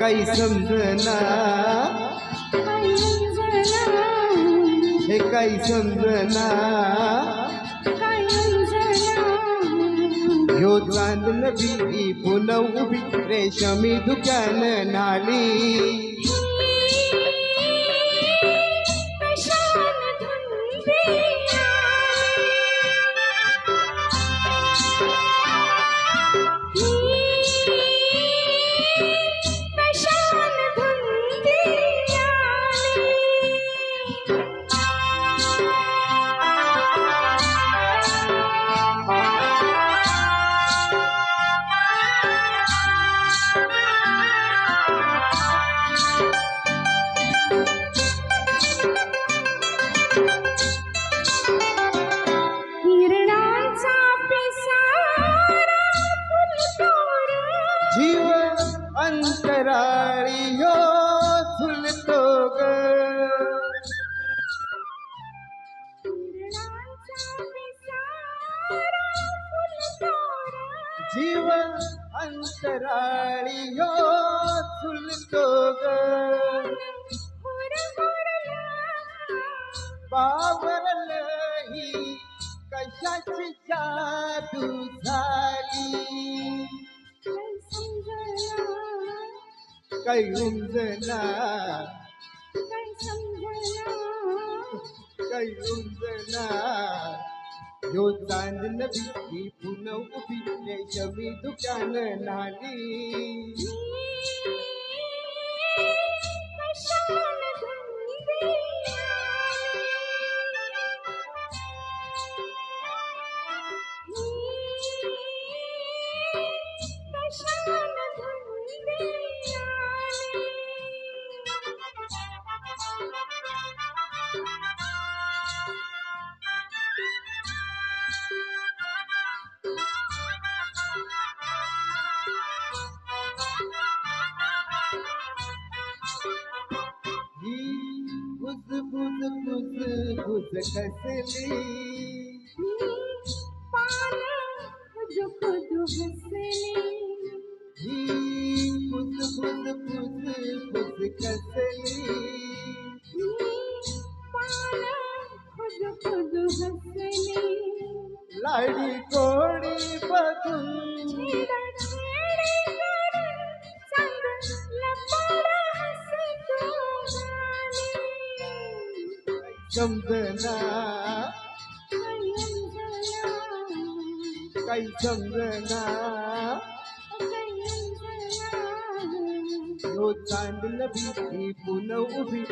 काही समजना. हे काही समजना. ह्यो चांदन बी पुन्हा उभी रेशमी दुकान नाली. अंतराळी ह्यो झुलतो ग. जीव अंतराळी ह्यो झुलतो ग. बावरल ही कशाची जादू झाली? काही उमजना काही समजना काही उमजना ह्यो चांदन बी पुन्हा उभी रेशमी दुकान नाली. बुज कसली पान खुद खुद हसली कसली लाडी कोडी बघून समजना काही अंजना, काही समजना काही अंजना. ह्यो चांदन बी पुन्हा उभी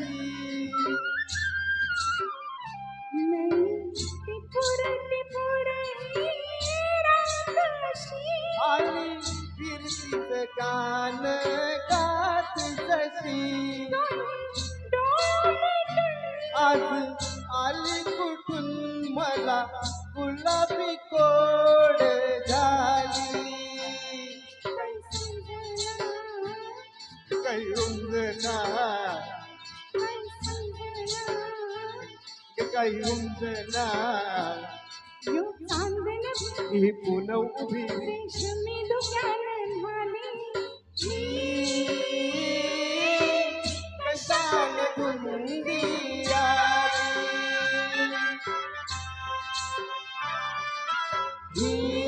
जशी गात जशी. आज आली कुठून मला गुलाबी कोड काही उमजला ही पुन्हा उभी रेशमी दुकान कसाल गुंदिया ही